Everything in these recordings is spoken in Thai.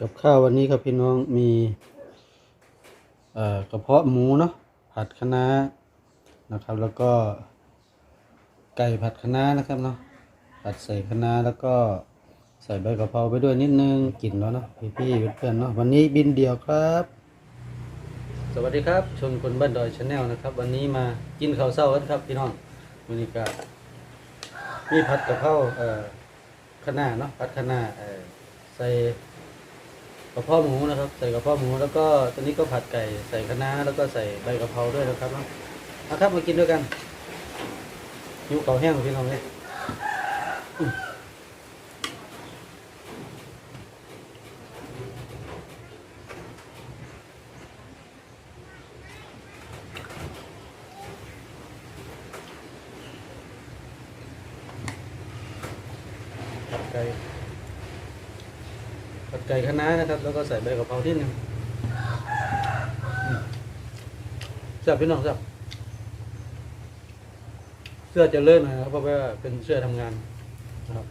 กับข้าววันนี้ครับพี่น้องมีกระเพาะหมูเนาะผัดคะน้านะครับ แล้วก็ไก่ผัดคะน้านะครับเนาะผัดใส่คะน้าแล้วก็ใส่ใบกะเพราไปด้วยนิดนึงกลิ่นแล้วเนาะพี่ๆเพื่อนเนาะวันนี้บินเดียวครับ สวัสดีครับชนคนบ้านดอยชาแนลนะครับ วันนี้มากินข้าวเช้ากันครับ พี่น้องวันนี้ก็มีผัดกะเพราเอ่อคะน้าเนาะผัดคะน้าใส่ กระเพาะหมูนะครับ ใส่กระเพาะหมูแล้วก็ตอนนี้ก็ผัดไก่ใส่คะน้าแล้วก็ใส่ใบกะเพราด้วยนะครับนะเอาครับมากินด้วยกันหิวเก่าแห้งพี่น้องเลยผัดไก่ ผัดไก่คะน้านะครับ แล้วก็ใส่ใบกะเพราที่หนึ่งอืมแซ่บพี่น้องแซ่บเสื้อจะเลื่อนนะครับ เพราะว่าเป็นเสื้อทำงานนะครับ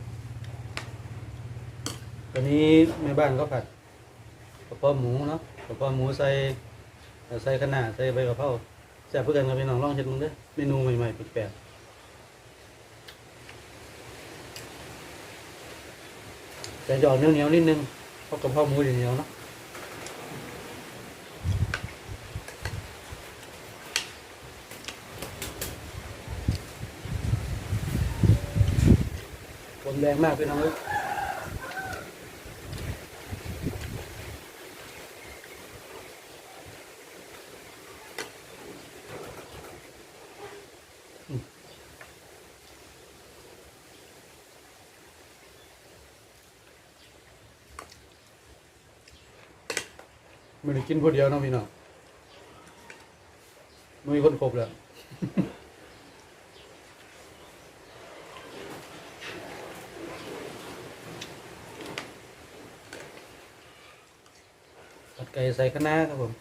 ตอนนี้แม่บ้านก็ผัดกระเพาะหมูเนาะกระเพาะหมูใส่ใส่คะน้าใส่ใบกะเพราแซ่บเพื่อกันครับพี่น้องลองเช็ดมึงเด้อเมนูใหม่ๆแปลกๆแต่จะออกเหนียวๆนิดนึง เพราะกระเพาะหมูอย่างเดียวเนาะคนแรงมากเป็นน้องเอ้ย ไม่ได้กินผู้เดียวเนาะพี่น้องไม่มีคนครบเลยผัดไก่ใส่คะน้าครับผม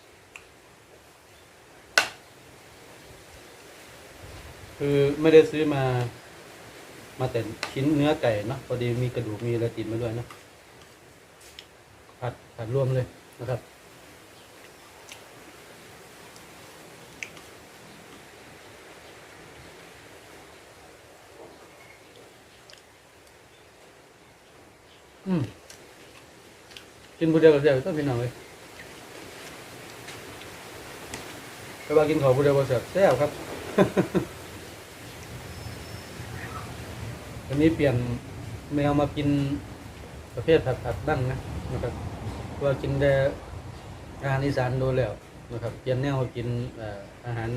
คือไม่ได้ซื้อมา มาแต่ชิ้นเนื้อไก่เนาะพอดีมีกระดูกมีอะไรติดมาด้วยนะผัดผัดรวมเลยนะครับ อืมกินผู้เดียวกับเดียวต้องพี่น้องเลยแต่ว่ากินของผู้เดียวกับแซ่บแซ่บครับ วันนี้เปลี่ยนแมวมากินประเภทผัดผัดบ้างนะนะครับว่ากินแต่อาหารอีสานโดนแล้วนะครับเปลี่ยนแนวกินอาหาร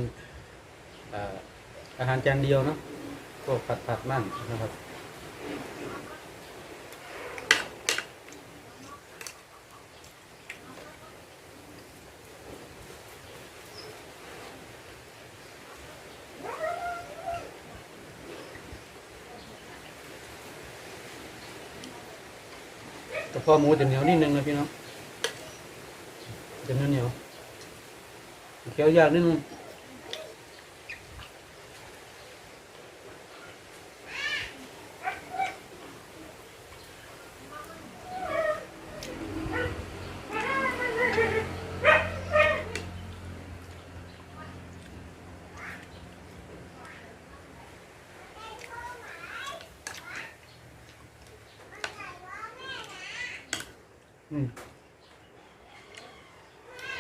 เอ่ออาหารจานเดียวเนาะพวกผัดผัดบ้างนะครับ แต่พอหมูจะเหนียวนิดนึงนะพี่น้องจะเหนียวเหนียวเคี้ยวยากนิดนึง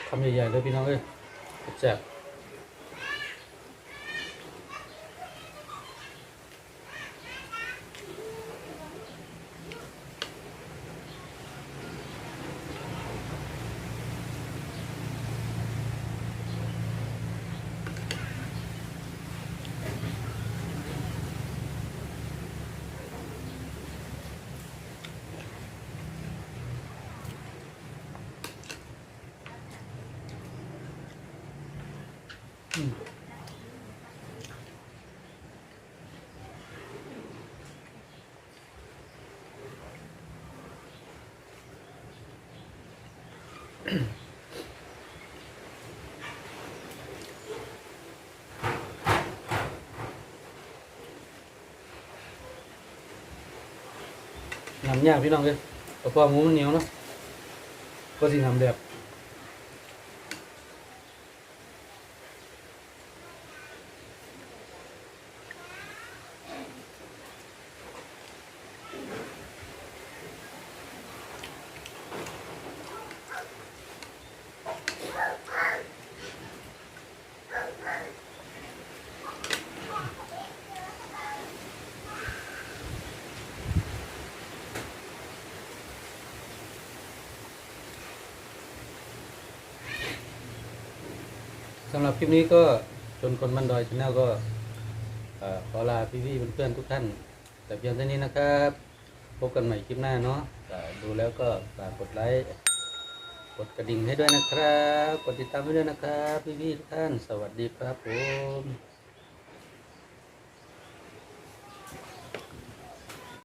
คำใหญ่ๆเลยพี่น้องเอ้ยแจก พี่น้องเลยกระเพาะหมูมันเหนียวเนาะ ก็สิทำแบบสำหรับคลิปนี้ก็จนคนบันดอยชาแนลก็ขอลาพี่ๆเพื่อนๆทุกท่าน แต่เพียงเท่านี้นะครับ พบกันใหม่คลิปหน้าเนาะอ่ดูแล้วก็ฝากกดไลค์กดกระดิ่งให้ด้วยนะครับ กดติดตามให้ด้วยนะครับ พี่ๆทุกท่าน สวัสดีครับผม